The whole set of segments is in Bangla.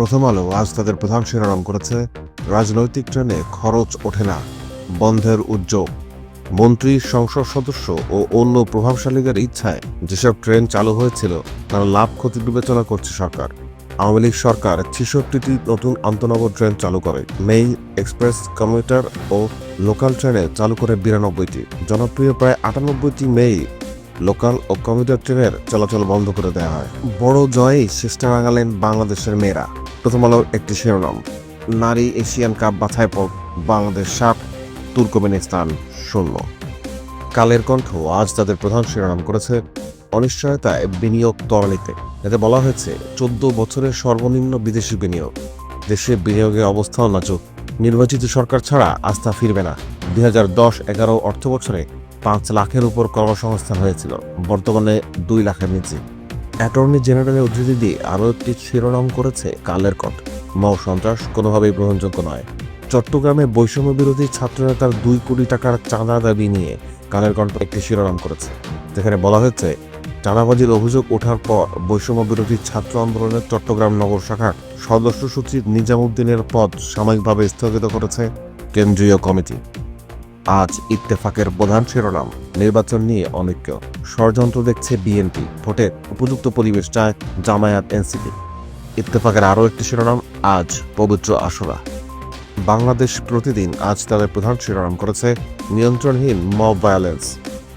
প্রথম আলো আজ তাদের প্রধান শিরোনাম করেছে, রাজনৈতিক ট্রেনে খরচ ওঠে না, বন্ধের উদ্যোগ মন্ত্রী, সংসদ সদস্য ও অন্য প্রভাবশালীদের ইচ্ছায় যেসব ট্রেন চালু হয়েছিল, তার লাভ ক্ষতি বিবেচনা করছে সরকার। আওয়ামী লীগ সরকার ছেষট্টিটি নতুন আন্তনগর ট্রেন চালু করে। মেইল এক্সপ্রেস, কমিউটার ও লোকাল ট্রেনে চালু করে বিরানব্বইটি। জনপ্রিয় প্রায় আটানব্বইটি মেইল লোকাল ও কমিউটার ট্রেনের চলাচল বন্ধ করে দেওয়া হয়। বড় জয়েই চেষ্টা রাঙালেন বাংলাদেশের মেয়েরা। প্রথম আলোর একটি শিরোনাম, নারী এশিয়ান কাপ বাছাই পর বাংলাদেশ সাত, তুর্কমেনিস্তান শূন্য কালের কণ্ঠ আজ তাদের প্রধান শিরোনাম করেছে অনিশ্চয়তায় বিনিয়োগ ত্বরান্বিতে এতে বলা হয়েছে, চোদ্দ বছরের সর্বনিম্ন বিদেশি বিনিয়োগ। দেশে বিনিয়োগের অবস্থাও নাজুক। নির্বাচিত সরকার ছাড়া আস্থা ফিরবে না। দুই হাজার দশ এগারো অর্থ বছরে পাঁচ লাখের উপর কর্মসংস্থান হয়েছিল। বর্তমানে দুই লাখের নিচে। অ্যাটর্নি জেনারেলের উদ্ধৃতি দিয়ে আরও একটি শিরোনাম করেছে কালের কণ্ঠ। মাও সন্ত্রাস কোনোভাবেই গ্রহণযোগ্য নয়। চট্টগ্রামে বৈষম্য বিরোধী ছাত্রনেতার দুই কোটি টাকার চাঁদা দাবি নিয়ে কালের কণ্ঠ একটি শিরোনাম করেছে। যেখানে বলা হয়েছে, চাঁদাবাজির অভিযোগ ওঠার পর বৈষম্য বিরোধী ছাত্র আন্দোলনের চট্টগ্রাম নগর শাখার সদস্য সচিব নিজামুদ্দিনের পদ সাময়িকভাবে স্থগিত করেছে কেন্দ্রীয় কমিটি। আজ ইত্তেফাকের প্রধান শিরোনাম, নির্বাচন নিয়ে অনৈক্য। ষড়যন্ত্র দেখছে বিএনপি ভোটে উপযুক্ত পরিবেশ চায় জামায়াত এনসিপি। ইত্তেফাকের আরও একটি শিরোনাম, আজ পবিত্র আশুরা। বাংলাদেশ প্রতিদিন আজ তাদের প্রধান শিরোনাম করেছে নিয়ন্ত্রণহীন মব ভায়োলেন্স।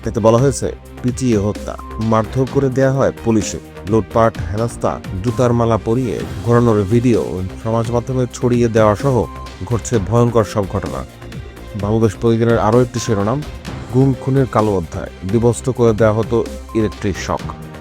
এতে বলা হয়েছে, পিটিয়ে হত্যা, মারধর করে দেয়া হয় পুলিশে। লুটপাট হেনস্তা জুতার মালা পরিয়ে ঘোরানোর ভিডিও সমাজ মাধ্যমে ছড়িয়ে দেওয়া সহ ঘটছে ভয়ঙ্কর সব ঘটনা। বাংলাদেশ প্রতিদিনের আরও একটি শিরোনাম, গুম, খুনের কালো অধ্যায়। বিবস্ত করে দেওয়া হতো ইলেকট্রিক শক।